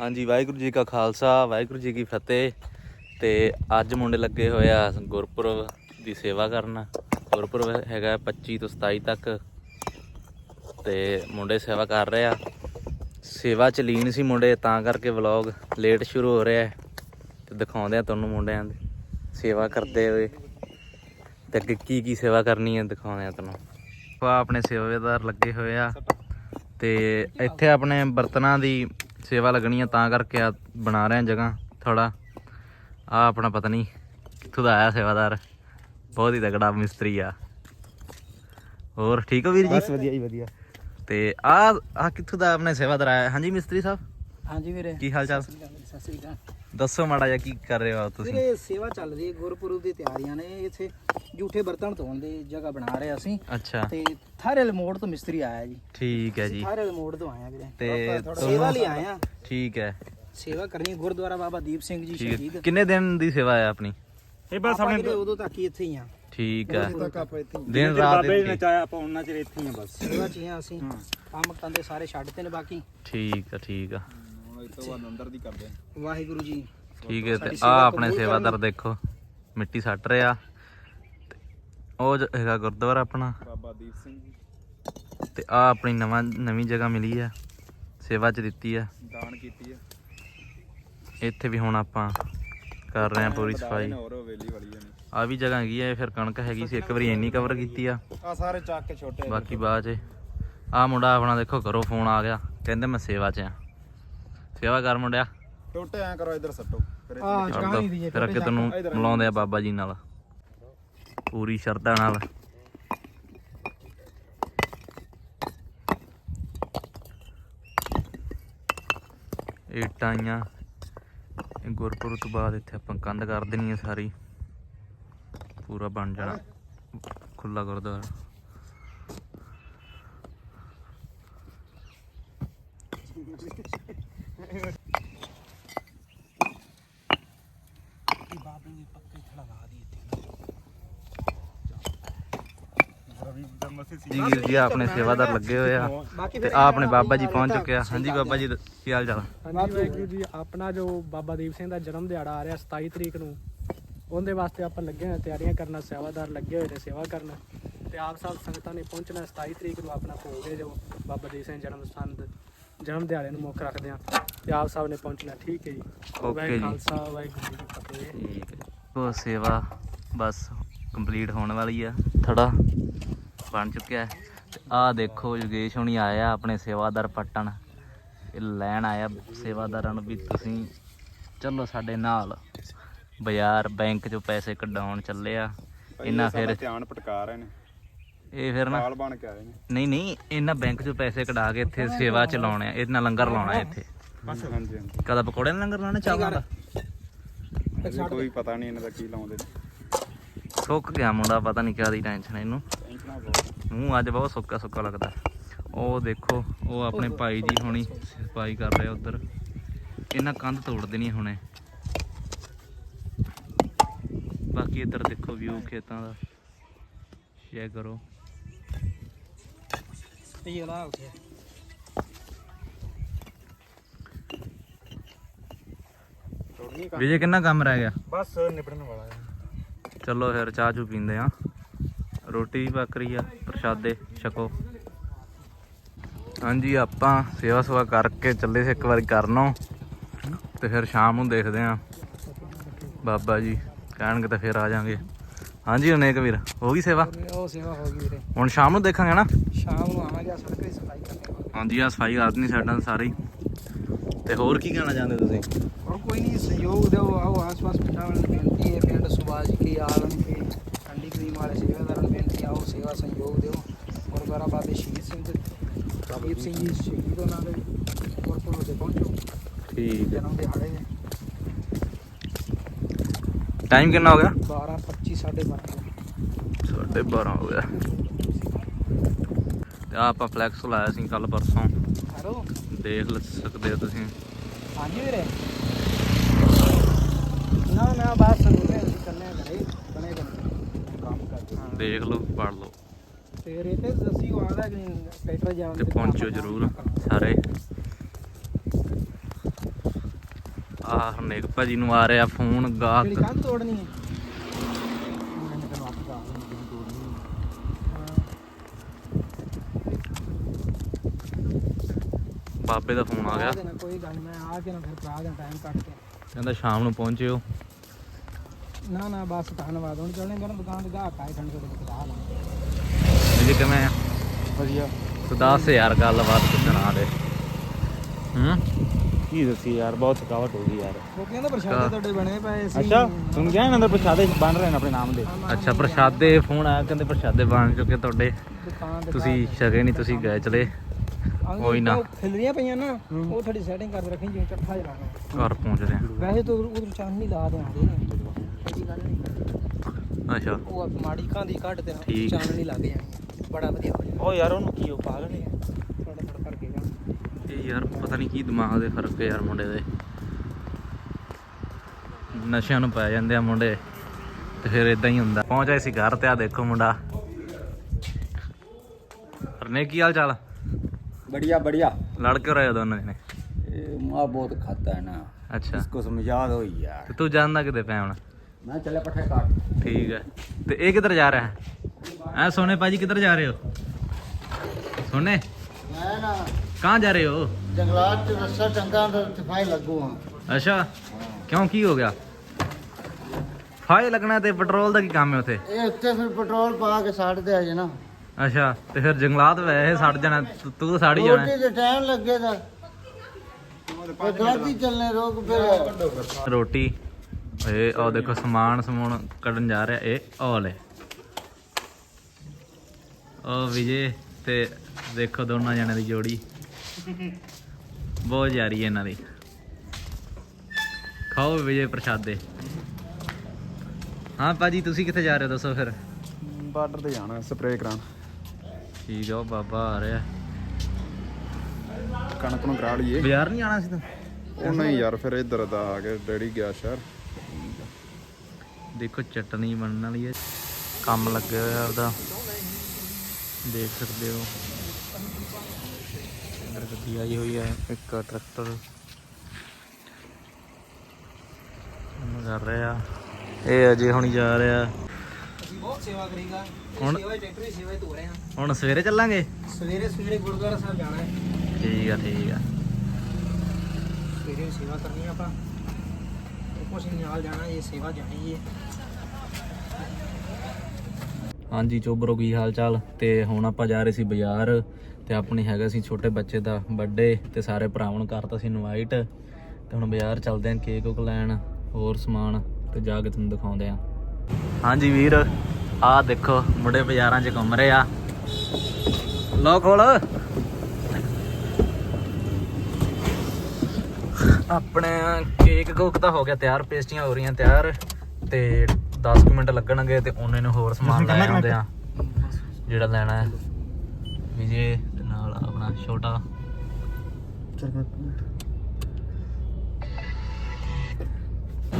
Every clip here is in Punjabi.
ਹਾਂਜੀ, ਵਾਹਿਗੁਰੂ ਜੀ ਕਾ ਖਾਲਸਾ, ਵਾਹਿਗੁਰੂ ਜੀ ਕੀ ਫਤਿਹ। ਤੇ ਅੱਜ ਮੁੰਡੇ ਲੱਗੇ ਹੋਏ ਆ ਗੁਰਪੁਰਬ ਦੀ ਸੇਵਾ ਕਰਨ। ਗੁਰਪੁਰਬ ਹੈਗਾ 25 ਤੋਂ 27 ਤੱਕ। ਤੇ ਮੁੰਡੇ ਸੇਵਾ ਕਰ ਰਹੇ ਆ। ਸੇਵਾ ਚ ਲੀਨ ਸੀ ਮੁੰਡੇ, ਤਾਂ ਕਰਕੇ ਵਲੌਗ ਲੇਟ ਸ਼ੁਰੂ ਹੋ ਰਿਹਾ ਹੈ। ਤੇ ਦਿਖਾਉਂਦੇ ਆ ਤੁਹਾਨੂੰ ਮੁੰਡਿਆਂ ਦੀ ਸੇਵਾ ਕਰਦੇ ਹੋਏ। ਤੇ ਅੱਗੇ ਕੀ ਕੀ ਸੇਵਾ ਕਰਨੀ ਹੈ ਦਿਖਾਉਂਦੇ ਆ ਤੁਹਾਨੂੰ। ਆ ਆਪਣੇ ਸੇਵਾਦਾਰ ਲੱਗੇ ਹੋਏ ਆ। ਤੇ ਇੱਥੇ ਆਪਣੇ ਬਰਤਨਾਂ ਦੀ ਸੇਵਾ ਲੱਗਣੀ ਆ ਤਾਂ ਕਰਕੇ ਆ ਬਣਾ ਰਹੇ ਆ ਜਗ੍ਹਾ ਥੋੜਾ ਆ ਆਪਣਾ ਪਤਾ ਨਹੀਂ ਕਿੱਥੋਂ ਦਾ ਆਇਆ ਸੇਵਾਦਾਰ। ਬਹੁਤ ਹੀ ਤਗੜਾ ਮਿਸਤਰੀ ਆ। ਹੋਰ ਠੀਕ ਹੋ ਵੀਰ ਜੀ? ਬਸ ਵਧੀਆ ਜੀ ਵਧੀਆ। ਤੇ ਆ ਆ ਕਿੱਥੋਂ ਦਾ ਆਪਣੇ ਸੇਵਾਦਾਰ ਆਇਆ? ਹਾਂਜੀ ਮਿਸਤਰੀ ਸਾਹਿਬ। ਹਾਂਜੀ ਵੀਰੇ। ਕੀ ਹਾਲ ਚਾਲ? ਸਤਿ ਸ੍ਰੀ ਅਕਾਲ ਦੱਸੋ ਮਾੜਾ ਜਿਹਾ ਕੀ ਕਰ ਰਹੇ ਹੋ ਤੁਸੀਂ? ਵੀਰੇ ਸੇਵਾ ਚੱਲ ਰਹੀ ਹੈ ਗੁਰਪੁਰਬ ਦੀ ਤਿਆਰੀਆਂ ਨੇ। ਇੱਥੇ ਝੂਠੇ ਬਰਤਨ ਧੋਣ ਦੀ ਜਗ੍ਹਾ ਬਣਾ ਰਹੇ ਅਸੀਂ। ਅੱਛਾ। ਤੇ ਥਾਰੇ ਮੋੜ ਤੋਂ ਮਿਸਤਰੀ ਆਇਆ ਜੀ। ਠੀਕ ਹੈ ਜੀ। ਥਾਰੇ ਮੋੜ ਤੋਂ ਆਇਆ ਵੀਰੇ। ਤੇ ਸੇਵਾ ਲਈ ਆਇਆ ਠੀਕ ਹੈ। ਸੇਵਾ ਕਰਨੀ ਗੁਰਦੁਆਰਾ ਬਾਬਾ ਦੀਪ ਸਿੰਘ ਜੀ ਸ਼ਹੀਦ। ਕਿੰਨੇ ਦਿਨ ਦੀ ਸੇਵਾ ਹੈ ਆਪਣੀ? ਇਹ ਬਸ ਆਪਾਂ ਵੀਰੇ ਉਦੋਂ ਤੱਕ ਹੀ ਇੱਥੇ ਹੀ ਆ। ਠੀਕ ਹੈ। ਤੱਕ ਆਪਾਂ ਇੱਥੇ ਦਿਨ ਰਾਤ ਬਾਬੇ ਨੇ। ਚਾਹਿਆ ਆਪਾਂ ਉਹਨਾਂ ਚਿਰ ਇੱਥੇ ਹੀ ਆ ਬਸ। ਸੇਵਾ ਚ ਹੀ ਆ ਅਸੀਂ। ਕੰਮ ਕੰਦੇ ਸਾਰੇ ਛੱਡਤੇ ਨੇ ਬਾਕੀ। ਠੀਕ ਆ ਠੀਕ ਆ ਵਾਹਿਗੁਰੂ ਜੀ। ਠੀਕ ਹੈ ਤੇ ਆ ਸੇਵਾ ਆਪਣੇ ਸੇਵਾਦਾਰ। ਦੇਖੋ ਮਿੱਟੀ ਸੱਟ ਰਿਹਾ। ਤੇ ਉਹ ਜ- ਹੈਗਾ ਗੁਰਦੁਆਰਾ ਆਪਣਾ। ਬਾਬਾ ਦੀਪ ਸਿੰਘ ਜੀ। ਤੇ ਆ ਆਪਣੀ ਨਵਾਂ ਨਵੀਂ ਜਗ੍ਹਾ ਮਿਲੀ ਆ ਸੇਵਾ ਚ ਦਿੱਤੀ ਆ। ਦਾਨ ਕੀਤੀ ਹੈ ਇੱਥੇ ਵੀ ਹੁਣ ਆਪਾਂ ਕਰ ਰਹੇ ਆ ਪੂਰੀ ਸਫ਼ਾਈ। ਹੋਰ ਹਵੇਲੀ ਵਾਲੀ ਨੇ ਆ ਵੀ ਜਗ੍ਹਾ ਹੈਗੀ ਆ ਇਹ ਫਿਰ ਕਣਕ ਹੈਗੀ ਸੀ ਇੱਕ ਵਾਰੀ ਇੰਨੀ ਕਵਰ ਕੀਤੀ ਆ। ਆ ਸਾਰੇ ਚੱਕ ਕੇ ਛੋਟੇ ਬਾਕੀ ਬਾਅਦ ਚ ਆ ਮੁੰਡਾ ਆਪਣਾ ਦੇਖੋ ਘਰੋਂ ਫੋਨ ਆ ਗਿਆ ਕਹਿੰਦੇ ਮੈਂ ਸੇਵਾ ਚ ਆ। ਸੇਵਾ ਕਰ ਮੁੰਡਿਆ। ਟੋਟੇ ਐ ਕਰੋ ਇੱਧਰ ਸੱਟੋ। ਫਿਰ ਆ। ਨਹੀਂ ਦੀ। ਫਿਰ ਅੱਗੇ ਤੈਨੂੰ ਮਿਲਾਉਂਦੇ ਆ। ਬਾਬਾ ਜੀ ਨਾਲ। ਪੂਰੀ ਸ਼ਰਧਾ ਨਾਲ। ਇੱਟਾਂ ਆਈਆਂ। ਇਹ ਗੁਰਪੁਰਬ ਤੋਂ ਬਾਅਦ ਇੱਥੇ ਆਪਾਂ ਕੰਧ ਕਰ ਦੇਣੀ ਹੈ ਸਾਰੀ। ਪੂਰਾ ਬਣ ਜਾਣਾ। ਖੁੱਲਾ ਗੁਰਦੁਆਰਾ ਬਾਬੇ ਦੀ ਪੱਕੇ ਖੜਵਾ ਦੀ ਇੱਥੇ ਜੀ ਵੀਰ ਜੀ ਆਪਣੇ ਸੇਵਾਦਾਰ ਲੱਗੇ ਹੋਏ ਆ। ਤੇ ਆ ਆਪਣੇ ਬਾਬਾ ਜੀ ਪਹੁੰਚ ਚੁੱਕੇ ਆ। ਹਾਂਜੀ ਬਾਬਾ ਜੀ ਕੀ ਹਾਲ ਚਾਲ ਹਾਂਜੀ ਵਾਹਿਗੁਰੂ ਜੀ ਆਪਣਾ ਜੋ ਬਾਬਾ ਦੀਪ ਸਿੰਘ ਦਾ ਜਨਮ ਦਿਹਾੜਾ ਆ ਰਿਹਾ 27 ਤਰੀਕ ਨੂੰ ਉਹਦੇ ਵਾਸਤੇ ਆਪਾਂ ਲੱਗੇ ਹੋਏ ਹਾਂ ਤਿਆਰੀਆਂ ਕਰਨਾ ਸੇਵਾਦਾਰ ਲੱਗੇ ਹੋਏ ਨੇ ਸੇਵਾ ਕਰਨਾ। ਤੇ ਆਪ ਸਭ ਸੰਗਤਾਂ ਨੇ ਪਹੁੰਚਣਾ 27 ਤਰੀਕ ਨੂੰ ਆਪਣਾ ਭੋਗ ਹੈ ਜੋ ਬਾਬਾ ਦੀਪ ਸਿੰਘ ਜਨਮ ਸਥਾਨ ਦੇ ਜਨਮ ਦਿਹਾੜੇ ਨੂੰ ਮੁੱਖ ਰੱਖਦੇ ਆ। ਤੇ ਆਪ ਸਭ ਨੇ ਪਹੁੰਚਣਾ ਠੀਕ ਹੈ ਜੀ। ਓਕੇ ਵਾਹਿਗੁਰੂ ਜੀ ਖਾਲਸਾ ਵਾਹਿਗੁਰੂ ਜੀ ਕੀ ਫਤਿਹ। ਠੀਕ ਹੈ। ਉਹ ਸੇਵਾ ਬਸ ਕੰਪਲੀਟ ਹੋਣ ਵਾਲੀ ਆ ਥੜਾ। ਬਣ ਚੁੱਕਿਆ ਹੈ। ਆਹ ਦੇਖੋ ਯੋਗੇਸ਼ ਹੁਣੀ ਆਇਆ ਆਪਣੇ ਸੇਵਾਦਾਰ ਪੱਟਣ। ਇਹ ਲੈਣ ਆਇਆ ਸੇਵਾਦਾਰਾਂ ਨੂੰ ਵੀ ਤੁਸੀਂ ਚਲੋ ਸਾਡੇ ਨਾਲ। ਬਾਜ਼ਾਰ ਬੈਂਕ ਚੋਂ ਪੈਸੇ ਕਢਾਉਣ ਚੱਲੇ ਆ। ਇਹਨਾਂ ਫਿਰ ਧਿਆਨ ਪਟਕਾ ਰਹੇ ਨੇ। ਇਹ ਫਿਰ ਨਾ ਬਣ ਕੇ ਆਏ ਨੇ। ਨਹੀਂ ਨਹੀਂ ਇਹਨਾਂ ਬੈਂਕ ਚੋਂ ਪੈਸੇ ਕਢਾ ਕੇ ਇੱਥੇ ਸੇਵਾ ਚ ਲਾਉਣੇ ਆ। ਇਹਨਾਂ ਲੰਗਰ ਲਾਉਣਾ ਇੱਥੇ। ਹਾਂਜੀ ਹਾਂਜੀ। ਕਦਾ ਪਕੌੜੇ ਦਾ ਲੰਗਰ ਲਾਉਣਾ ਚਾਵਲਾਂ ਦਾ? ਕੋਈ ਪਤਾ ਨਹੀਂ ਇਹਨਾਂ ਦਾ ਕੀ ਲਾਉਂਦੇ। ਸੁੱਕ ਗਿਆ ਮੁੰਡਾ ਪਤਾ ਨਹੀਂ ਕਿਹਦੀ ਟੈਨਸ਼ਨ ਇਹਨੂੰ। ਮੂੰਹ ਅੱਜ ਬਹੁਤ ਸੁੱਕਾ ਸੁੱਕਾ ਲੱਗਦਾ। ਉਹ ਦੇਖੋ ਉਹ ਆਪਣੇ ਭਾਈ ਜੀ ਹੁਣੀ ਸਫ਼ਾਈ ਕਰ ਰਹੇ ਉਧਰ। ਇਹਨਾਂ ਕੰਧ ਤੋੜ ਦੇਣੀ ਹੁਣੇ। ਬਾਕੀ ਇੱਧਰ ਦੇਖੋ ਵਿਊ ਖੇਤਾਂ ਦਾ। ਚੈੱਕ ਕਰੋ। ਇਹ ਲਾ ਉੱਥੇ। ਤੋੜਨੀ ਵਿਜੇ ਕਿੰਨਾ ਕੰਮ ਰਹਿ ਗਿਆ? ਬਸ ਨਿਪੜਨ ਵਾਲਾ ਹੈ ਚਲੋ ਫਿਰ ਚਾਹ ਚੂ ਪੀਂਦੇ ਆ। ਰੋਟੀ ਵੀ ਪੱਕ ਰਹੀ ਆ ਪ੍ਰਸ਼ਾਦੇ ਛਕੋ। ਹਾਂਜੀ ਆਪਾਂ ਸੇਵਾ ਸੁਵਾ ਕਰਕੇ ਚੱਲੇ ਸੀ ਇੱਕ ਵਾਰੀ ਕਰਨੋਂ। ਤੇ ਫਿਰ ਸ਼ਾਮ ਨੂੰ ਦੇਖਦੇ ਆਂ। ਬਾਬਾ ਜੀ ਕਹਿਣਗੇ ਤਾਂ ਫਿਰ ਆ ਜਾਾਂਗੇ। ਹਾਂਜੀ ਅਨੇਕ ਵੀਰ ਹੋ ਗਈ ਸੇਵਾ? ਉਹ ਸੇਵਾ ਹੋ ਗਈ ਵੀਰੇ। ਹੁਣ ਸ਼ਾਮ ਨੂੰ ਦੇਖਾਂਗੇ ਨਾ? ਸ਼ਾਮ ਨੂੰ ਆਵਾਂਗੇ ਆ ਸੜਕ ਦੀ ਸਫ਼ਾਈ ਕਰਨੀ ਹਾਂਜੀ ਆ ਸਫ਼ਾਈ ਆਦਨੀ ਸਾਡਾ ਸਾਰੀ। ਤੇ ਹੋਰ ਕੀ ਕਹਿਣਾ ਚਾਹੁੰਦੇ ਤੁਸੀਂ? ਹੋਰ ਕੋਈ ਨਹੀਂ ਸਹਿਯੋਗ ਦਿਓ ਆਓ ਆਸ-ਪਾਸ ਪਿੰਡਾਂ ਵਾਲੇ ਬੇਨਤੀ ਹੈ ਪਿੰਡ ਸੁਭਾਜ ਕੀ ਆਲਮ ਕੇ ਠੰਡੀ ਕਰੀਮ ਵਾਲੇ ਸੇਵਾ ਆਓ ਸੇਵਾ ਸੰਯੋਗ ਦਿਓ। ਗੁਰਦੁਆਰਾ ਬਾਬੇ ਸ਼ਹੀਦ ਸਿੰਘ ਕਬੀਰ ਸਿੰਘ ਜੀ ਸ਼ਹੀਦ ਉਹਨਾਂ ਦੇ ਗੁਰਪੁਰਬ ਤੇ ਪਹੁੰਚੋ। ਠੀਕ ਹੈ। ਜਨਮ ਦਿਹਾੜੇ ਨੇ ਟਾਈਮ ਕਿੰਨਾ ਹੋ ਗਿਆ? 12 25 ਸਾਡੇ ਬਾਰਾਂ। ਹੋ ਗਿਆ। ਤੇ ਆਪਾਂ ਫਲੈਕਸ ਲਾਇਆ ਸੀ ਕੱਲ ਪਰਸੋਂ। ਦੇਖ ਲ- ਸਕਦੇ ਹੋ ਤੁਸੀਂ। ਹਾਂਜੀ ਵੀਰੇ। ਨਾ ਨਾ ਬਸ ਰੁਕੇ ਅਸੀਂ ਕੱਲੇ ਘਰੇ। ਦੇਖ ਲਓ ਪੜ ਲਓ। ਤੇ ਰੇਤੇ ਦੱਸੀ ਉਹ ਆਦਾ ਕਿ ਟਰੈਕਟਰ ਜਾਣ ਤੇ ਪਹੁੰਚੋ ਜਰੂਰ ਸਾਰੇ। ਆ ਹਰਨੇਕ ਭਾਜੀ ਨੂੰ ਆ ਰਿਹਾ ਫੋਨ ਗਾਹਕ। ਕੰਧ ਤੋੜਨੀ ਹੈ। ਬਾਬੇ ਦਾ ਫੋਨ ਆ ਗਿਆ। ਕੋਈ ਗੱਲ ਮੈਂ ਆ ਕੇ ਨਾ ਫਿਰ ਦਾ ਟਾਈਮ ਕੱਟ ਕੇ। ਕਹਿੰਦਾ ਸ਼ਾਮ ਨੂੰ ਪਹੁੰਚਿਓ। ਨਾ ਨਾ ਬਸ ਧੰਨਵਾਦ। ਹੁਣ ਚੱਲਣੇ ਕਹਿੰਦਾ ਦੁਕਾਨ ਤੇ ਗਾਹਕ ਆਏ ਖੰਡ ਕੇ ਕਰਾ ਲਾਂ ਜੀ ਕਿਵੇਂ ਆ? ਵਧੀਆ। ਤੂੰ ਦੱਸ ਯਾਰ ਗੱਲਬਾਤ ਪੁੱਛਣਾ ਦੇ? ਹੂੰ? ਕੀ ਦੱਸੀ ਯਾਰ ਬਹੁਤ ਥਕਾਵਟ ਹੋ ਗਈ ਯਾਰ। ਉਹ ਕਹਿੰਦਾ ਪ੍ਰਸ਼ਾਦੇ ਤੁਹਾਡੇ ਬਣੇ ਪਏ ਸੀ। ਅੱਛਾ ਤੁਹਾਨੂੰ ਕਿਹਾ ਅੰਦਰ ਪ੍ਰਸ਼ਾਦੇ ਬਣ ਰਹੇ ਨੇ ਆਪਣੇ ਨਾਮ ਦੇ? ਅੱਛਾ ਪ੍ਰਸ਼ਾਦੇ ਫੋਨ ਆਇਆ ਕਹਿੰਦੇ ਪ੍ਰਸ਼ਾਦੇ ਬਣ ਚੁੱਕੇ ਤੁਹਾਡੇ। ਤੁਸੀਂ ਛਕੇ ਨਹੀਂ ਤੁਸੀਂ ਗਏ ਚਲੇ। ਕੋਈ ਨਾ। ਖਿਲਰੀਆਂ ਪਈਆਂ ਨਾ ਉਹ ਥੋੜੀ ਸੈਟਿੰਗ ਕਰ ਰੱਖੀ ਜਿਵੇਂ ਚੱਠਾ ਜਲਾਣਾ ਘਰ ਪਹੁੰਚਦੇ ਆ। ਵੈਸੇ ਤਾਂ ਉਧਰ ਚਾਨਣੀ ਲਾ ਐਸੀ ਗੱਲ ਨਹੀਂ ਅੱਛਾ ਉਹ ਮਾੜੀ ਖਾਂਦੀ ਕੱਢ ਤੇ ਠੀਕ। ਚਾਨਣੀ ਲੱਗ ਜਾਣੀ ਬੜਾ ਵਧੀਆ ਹੋ ਜਾਣਾ ਉਹ ਯਾਰ ਉਹਨੂੰ ਕੀ ਉਹ ਪਾਗਲ ਹੈ ਥੋੜਾ ਥੋੜਾ ਕਰਕੇ ਜਾਣਾ ਇਹ ਯਾਰ ਪਤਾ ਨਹੀਂ ਕੀ ਦਿਮਾਗ ਦੇ ਫਰਕ ਹੈ ਯਾਰ ਮੁੰਡੇ ਦੇ ਨਸ਼ਿਆਂ ਨੂੰ ਪੈ ਜਾਂਦੇ ਆ ਮੁੰਡੇ ਤੇ ਫਿਰ ਇਦਾਂ ਹੀ ਹੁੰਦਾ ਪਹੁੰਚਿਆ ਸੀ ਘਰ ਤੇ ਆ ਦੇਖੋ ਮੁੰਡਾ ਹਰਨੇ ਕੀ ਹਾਲ ਚਾਲ बढ़िया बढ़िया ਲੜ ਕਿਉਂ ਰਹੇ ਹੋ ਦੋਨੋਂ ਜਣੇ ये माँ बहुत खाता है ना ਅੱਛਾ इसको समझा दो यार ਤੇ ਤੂੰ ਜਾਂਦਾ ਕਿਤੇ ਪੈ ਹੁਣ ਮੈਂ ਚੱਲਿਆ ਪੱਠੇ ਕਾਟ। ਠੀਕ ਹੈ। ਤੇ ਇਹ ਕਿੱਧਰ ਜਾ ਰਿਹਾ? ਹੈ ਐ ਸੋਨੇ ਭਾਜੀ ਕਿੱਧਰ ਜਾ ਰਹੇ ਹੋ? ਸੋਨੇ? ਮੈਂ ਨਾ ਕਹਾਂ ਜਾ ਰਹੇ ਹੋ? ਜੰਗਲਾਤ ਚ ਰੱਸਾ ਟੰਗਾ ਦਾ ਤਫਾਈ ਲੱਗੂ ਹਾਂ। ਅੱਛਾ। ਕਿਉਂ ਕੀ ਹੋ ਗਿਆ? ਫਾਇ ਲੱਗਣਾ ਤੇ ਪੈਟਰੋਲ ਦਾ ਕੀ ਕੰਮ ਹੈ ਉਥੇ? ਇਹ ਉੱਤੇ ਫਿਰ ਪੈਟਰੋਲ ਪਾ ਕੇ ਸਾੜਦੇ ਆ ਜੇ ਨਾ। ਅੱਛਾ ਤੇ ਫਿਰ ਜੰਗਲਾਤ ਵੈਸੇ ਸੜ ਜਾਣਾ ਤੂੰ ਤਾਂ ਹੀ ਜਾਣਾ। ਰੋਟੀ ਦੇ ਟਾਈਮ ਲੱਗੇਗਾ। ਗਲਾਤੀ ਚੱਲਨੇ ਰੋਕ ਫਿਰ। ਰੋਟੀ। ਇਹ ਉਹ ਦੇਖੋ ਸਮਾਨ ਸਮੂਨ ਕੱਢਣ ਜਾ ਰਿਹਾ ਇਹ ਉਹ ਲੈ ਉਹ ਵਿਜੇ ਤੇ ਦੇਖੋ ਦੋਨਾਂ ਜਣਿਆਂ ਦੀ ਜੋੜੀ। ਬਹੁਤ ਯਾਰੀ ਹੈ ਇਹਨਾਂ ਦੀ। ਖਾਓ ਵਿਜੇ ਪ੍ਰਸ਼ਾਦੇ। ਹਾਂ ਭਾਜੀ ਤੁਸੀਂ ਕਿੱਥੇ ਜਾ ਰਹੇ ਹੋ ਦੱਸੋ ਫਿਰ? ਬਾਰਡਰ ਤੇ ਜਾਣਾ ਸਪਰੇਅ ਕਰਾਉਣ। ਠੀਕ ਆ ਬਾਬਾ ਆ ਰਿਹਾ। ਕਣਕ ਨੂੰ ਕਰਾ ਲਈਏ। ਬਾਜ਼ਾਰ ਨਹੀਂ ਆਣਾ ਸੀ ਤੂੰ? ਉਹ ਨਹੀਂ ਯਾਰ ਫਿਰ ਇੱਧਰ ਦਾ ਆ ਕੇ ਡੈਡੀ ਗਿਆ ਸ਼ਹਿਰ। ਦੇਖੋ ਚਟਨੀ ਬਣਨ ਵਾਲੀ ਹੈ। ਕੰਮ ਲੱਗਿਆ ਹੋਇਆ ਉਹਦਾ। ਦੇਖ ਸਕਦੇ ਹੋ। ਅੰਦਰ ਗੱਡੀ ਆਈ ਹੋਈ ਹੈ ਇੱਕ ਟਰੈਕਟਰ। ਕਰ ਰਿਹਾ। ਇਹ ਅਜੇ ਹੁਣ ਜਾ ਰਿਹਾ। ਅਸੀਂ ਬਹੁਤ ਸੇਵਾ ਕਰੀਗਾ ਹੁਣ- ਸੇਵਾ ਟਰੈਕਟਰ ਦੀ ਸੇਵਾ ਹੀ ਧੋ ਰਹੇ ਹਾਂ। ਹੁਣ ਸਵੇਰੇ ਚੱਲਾਂਗੇ? ਸਵੇਰੇ ਸਵੇਰੇ ਗੁਰਦੁਆਰਾ ਸਾਹਿਬ ਜਾਣਾ ਹੈ। ਠੀਕ ਆ ਠੀਕ ਆ। ਸਵੇਰੇ ਸੇਵਾ ਕਰਨੀ ਆਪਾਂ। ਕੁਛ ਨਾਲ ਜਾਣਾ ਇਹ ਸੇਵਾ ਜਾਣੀ ਹੈ। ਹਾਂਜੀ ਚੋਬਰੋ ਕੀ ਹਾਲ ਚਾਲ? ਤੇ ਹੁਣ ਆਪਾਂ ਜਾ ਰਹੇ ਸੀ ਬਾਜ਼ਾਰ ਤੇ ਆਪਣੀ ਹੈਗਾ ਸੀ ਛੋਟੇ ਬੱਚੇ ਦਾ ਬਰਥਡੇ ਤੇ ਸਾਰੇ ਭਰਾਵਾਂ ਨੂੰ ਕਰਤਾ ਸੀ ਇਨਵਾਈਟ ਤੇ ਹੁਣ ਬਾਜ਼ਾਰ ਚੱਲਦੇ ਆਂ ਕੇਕ ਕੁਕ ਲੈਣ, ਹੋਰ ਸਮਾਨ ਤੇ ਜਾ ਕੇ ਤੁਹਾਨੂੰ ਦਿਖਾਉਂਦੇ ਆਂ ਹਾਂਜੀ ਵੀਰ, ਆਹ ਦੇਖੋ, ਮੁੰਡੇ ਬਾਜ਼ਾਰਾਂ 'ਚ ਘੁੰਮ ਰਹੇ ਆ। ਲੋ ਕੋਲ ਆਪਣੇ ਕੇਕ ਕੁਕ ਤਾਂ ਹੋ ਗਿਆ ਤਿਆਰ, ਪੇਸਟੀਆਂ ਹੋ ਰਹੀਆਂ ਤਿਆਰ ਤੇ 10 ਕੁ ਮਿੰਟ ਲੱਗਣਗੇ ਤੇ ਉਹਨੇ ਨੂੰ ਹੋਰ ਸਮਾਨ ਲੈ ਆਉਂਦੇ ਆ। ਜਿਹੜਾ ਲੈਣਾ ਹੈ। ਵਿਜੇ ਤੇ ਨਾਲ ਆਪਣਾ ਛੋਟਾ।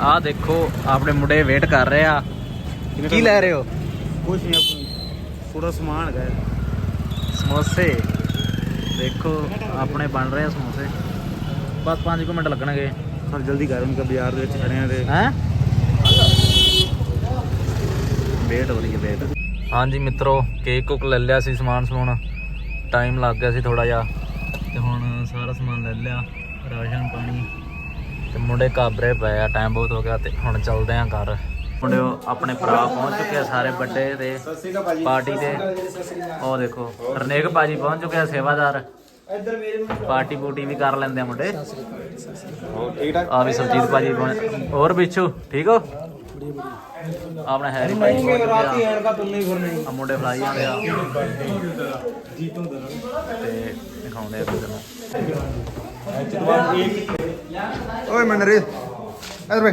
ਆ ਦੇਖੋ ਆਪਣੇ ਮੁੰਡੇ ਵੇਟ ਕਰ ਰਹੇ ਆ। ਕੀ ਲੈ ਰਹੇ ਹੋ? ਕੁਛ ਨਹੀਂ ਆਪਣੀ। ਥੋੜਾ ਸਮਾਨ ਹੈਗਾ। ਸਮੋਸੇ। ਦੇਖੋ ਆਪਣੇ ਬਣ ਰਹੇ ਆ ਸਮੋਸੇ। ਬਸ 5 ਮਿੰਟ ਲੱਗਣਗੇ। ਸਰ ਜਲਦੀ ਕਰ ਉਹਨਾਂ ਬਾਜ਼ਾਰ ਦੇ ਵਿੱਚ ਖੜੇ ਆ ਤੇ। ਹੈ? ਵੇਟ ਹੋ ਰਹੀ ਹੈ ਵੇਟ ਹਾਂਜੀ ਮਿੱਤਰੋ ਕੇਕ ਕੁਕ ਲੈ ਲਿਆ ਸੀ ਸਮਾਨ ਸਮੂਨ। ਟਾਈਮ ਲੱਗ ਗਿਆ ਸੀ ਥੋੜਾ ਜਿਹਾ। ਤੇ ਹੁਣ ਸਾਰਾ ਸਮਾਨ ਲੈ ਲਿਆ ਰਾਸ਼ਨ ਪਾਣੀ। ਤੇ ਮੁੰਡੇ ਕਾਬਰੇ ਪਏ ਆ ਟਾਈਮ ਬਹੁਤ ਹੋ ਗਿਆ ਤੇ ਹੁਣ ਚੱਲਦੇ ਆਂ ਘਰ। ਮੁੰਡਿਓ ਆਪਣੇ ਭਰਾ ਪਹੁੰਚ ਚੁੱਕੇ ਆ ਸਾਰੇ ਵੱਡੇ ਤੇ ਪਾਰਟੀ ਤੇ। ਉਹ ਦੇਖੋ ਹਰਨੇਕ ਭਾਜੀ ਪਹੁੰਚ ਚੁੱਕੇ ਆ ਸੇਵਾਦਾਰ। ਪਾਰਟੀ ਪੂਟੀ ਵੀ ਕਰ ਲੈਂਦੇ ਆ ਮੁੰਡੇ। ਹੋਰ ਠੀਕ ਠਾਕ? ਆ ਵੀ ਸਰਜੀਤ ਭਾਜੀ ਪਹੁੰਚ- ਹੋਰ ਬਿੱਛੂ ਠੀਕ ਹੋ? ਆਪਣਾ ਹੈਰੀ ਭਾਈ ਪਹੁੰਚ ਚੁੱਕਿਆ ਐਨਕਾ ਤੁੰਨੇ ਹੀ ਫਿਰਨੇ ਆ ਮੁੰਡੇ ਫਲਾਈ ਜਾਂਦੇ ਆ। ਤੇ ਦਿਖਾਉਂਦੇ ਆ ਕਿਦਾਂ ਓਏ ਮਨਰੇ ਇਧਰ ਵੇ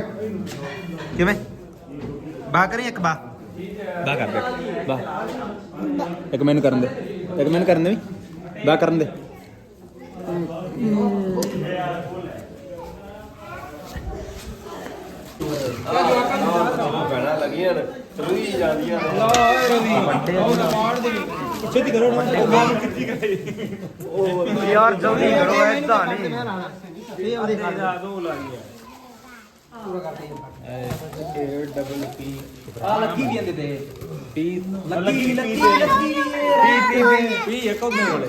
ਕਿਵੇਂ? ਬਾ ਕਰੀ ਇੱਕ ਬਾ ਬਾ ਕਰ ਦੇ। ਬਾ ਇੱਕ ਮੈਨੂੰ ਕਰਨ ਦੇ। ਇੱਕ ਮੈਨੂੰ ਕਰਨ ਦੇ ਵੀ। ਬਾ ਕਰਨ ਦੇ। ਯਾਰ ਜਲਦੀ ਕਰੋ ਐਦਾਂ ਨਹੀਂ। ਇਹ ਉਹਦੇ ਪੂਰਾ ਕਰਦੇ ਏ ਡਬਲ ਪੀ ਆ ਲੱਕੀ ਵੀ ਜਾਂਦੇ ਤੇ। P Lucky Lucky Lucky P P P ਇੱਕ ਉਹਦੇ ਕੋਲੇ।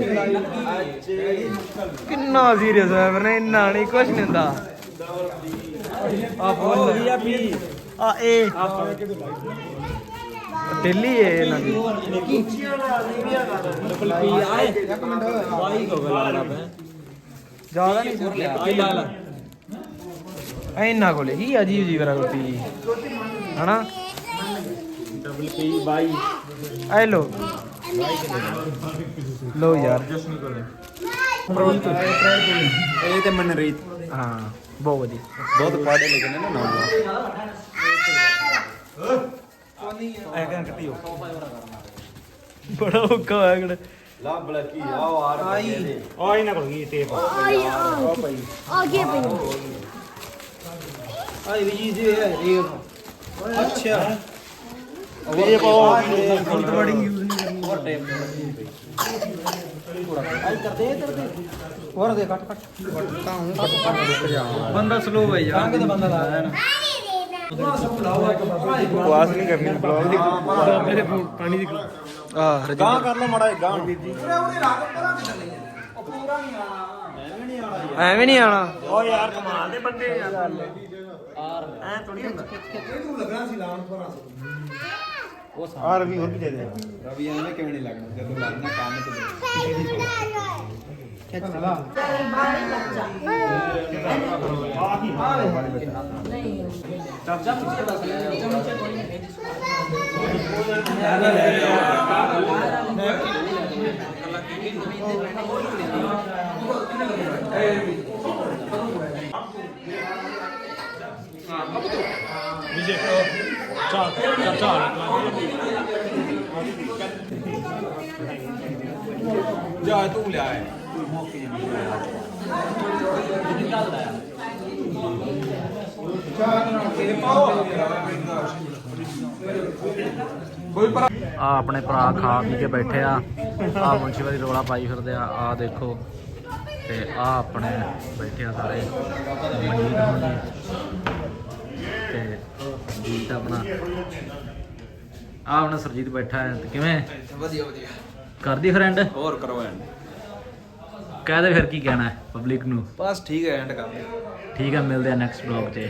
ਕਿੰਨਾ ਸੀਰੀਅਸ ਹੈ ਵਰਨੇ ਇੰਨਾ ਨਹੀਂ ਕੁਛ ਨਹੀਂ ਹੁੰਦਾ। ਆ ਗਿਆ ਪੀ। ਆ ਇਹ ਦਿੱਲੀ ਹੈ ਇਹਨਾਂ ਦੀ। ਜ਼ਿਆਦਾ ਨਹੀਂ ਸੁਰ ਲਿਆ ਪੀ ਲਾ ਲਾ ਇਹਨਾਂ ਕੋਲੇ ਕੀ ਅਜੀਬ ਜੀ ਵਰਾ ਪੀ। ਹਨਾ? ਡਬਲ ਪੀ ਵਾਈ ਐ ਲੋ ਲੋ ਯਾਰ। ਇਹ ਤੇ ਮਨਰੀਤ। ਹਾਂ ਬਹੁਤ ਵਧੀਆ। ਬਹੁਤ ਪੜ੍ਹੇ ਲਿਖੇ ਨੇ ਨਾ ਐ ਕਾਂ ਕੱਟਿਓ ਬੜਾ ਔਖਾ ਹੋਇਆ ਕਿਹੜਾ। ਲੱਭ ਲੱਕੀ ਆਓ ਆਰ ਆਈ। ਆ ਇਹਨਾਂ ਕੋਲ ਗਈ ਟੇਪ ਆਈ ਆਗੇ ਪਈ। ਆਈ ਵੀ ਜੀ ਜੀ ਹੈ? ਇਹ ਅੱਛਾ ਇਹ ਪਾਓ ਫੁੱਟ ਵਰਡਿੰਗ ਯੂਜ਼ ਨਹੀਂ ਕਰਨੀ। ਹੋਰ ਟਾਈਮ ਆਈ ਕਰਦੇ ਕਰਦੇ ਹੋਰ ਦੇ ਕੱਟ ਕੱਟ ਕੱਟਦਾ ਹੂੰ ਕੱਟ ਕੱਟ। ਰੁਕ ਜਾ ਬੰਦਾ ਸਲੋ ਹੈ ਯਾਰ। ਰੰਗ ਤੇ ਬੰਦਾ ਲਾਇਆ ਨਾ ਬਕਵਾਸ ਨਹੀਂ ਕਰਨੀ ਬਲੌਗ ਦੀ। ਮੇਰੇ ਪਾਣੀ ਦੀ ਆ ਗਾਂ ਕਰ ਲਓ ਮੜਾ ਗਾਂ ਐਵੇਂ ਨਹੀਂ ਆਣਾ ਓ ਯਾਰ ਕਮਾਲ ਦੇ ਬੰਦੇ ਯਾਰ ਆ ਰਵੀ ਹੋਰ ਵੀ ਦੇ ਦੇ। ਰਵੀ ਐਵੇਂ ਕਿਵੇਂ ਨਹੀਂ ਲੱਗਣਾ ਜਦੋਂ ਲੱਗਣਾ ਕੰਮ ਤੇ ਜਾ ਤੂੰ ਲਿਆ ਹੈ ਆ ਆਪਣੇ ਭਰਾ ਖਾ ਪੀ ਕੇ ਬੈਠੇ ਆ। ਆ ਮੁੰਸ਼ੀ ਵਾਲੀ ਰੋਲਾ ਪਾਈ ਫਿਰਦੇ ਆ। ਆ ਦੇਖੋ ਤੇ ਆ ਆਪਣੇ ਬੈਠੇ ਆ ਸਾਰੇ। ਮਨਜੀਤ ਹੋਣੀ ਤੇ ਜੀਤ ਆਪਣਾ। ਆ ਆਪਣਾ ਸਰਜੀਤ ਬੈਠਾ ਹੈ। ਕਿਵੇਂ? ਵਧੀਆ ਵਧੀਆ। ਕਰਦੀ ਫਰੈਂਡ ਹੋਰ ਕਰੋ ਐਂਡ ਕਹਿ ਦੇ ਫਿਰ ਕੀ ਕਹਿਣਾ ਹੈ ਪਬਲਿਕ ਨੂੰ। ਬਸ ਠੀਕ ਹੈ ਐਂਡ ਕਰ ਠੀਕ ਹੈ ਮਿਲਦੇ ਆ ਨੈਕਸਟ ਬਲੌਗ 'ਚ